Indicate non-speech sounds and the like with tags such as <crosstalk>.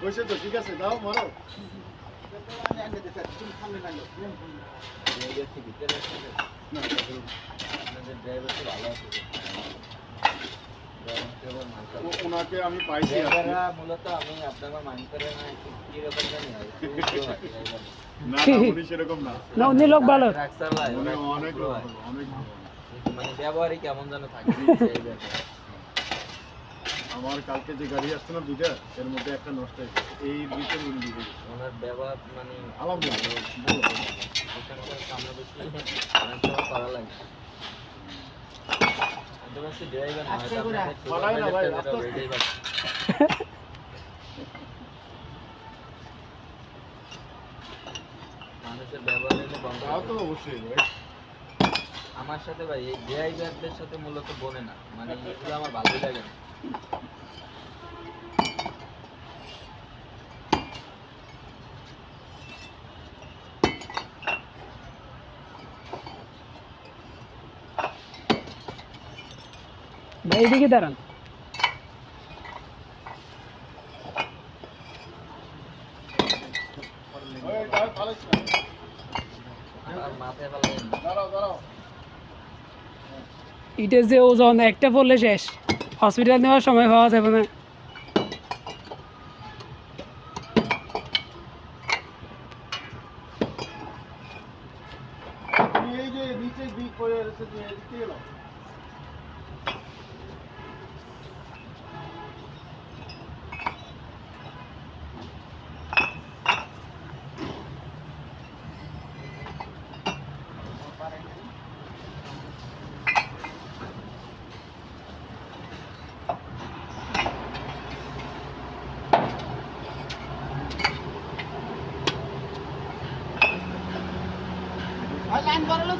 হয়েছে তো ঠিক আছে দাও মারো। আমি আনতে ভালো তুমি সামনে না ও- ওনাকে আমি পাইছি। মূলত আমি আপনার মাইন্ডের না কীরকম <laughs> জানি না না উনি সেরকম না। না উনি লোক ভালো। উনি অনেক অনেক মানে ব্যবহারই কেমন যেন থাকে <laughs> আমার কালকে যে গাড়ি আসছে না দুইটা এর মধ্যে একটা নষ্ট হয়ে গেছে। এই দুইটার উনি দিয়ে। ওনার ব্যবহার মানে বলো। এখানকার সামনে বেশি করা লাগে। মানুষের ব্যবহার। অবশ্যই ভাই। আমার সাথে ভাই এই ড্রাইভারদের সাথে মূলত বনে না। মানে এগুলো আমার ভালোই লাগে না। ভাই এদিকে দাঁড়ান। ইটের যে ওজন, একটা পড়লে শেষ। হসপিটাল নেওয়ার সময় পাওয়া যাবে না। এই যে নিচে দিক করে রয়েছে তুমি এদিক থেকে এলো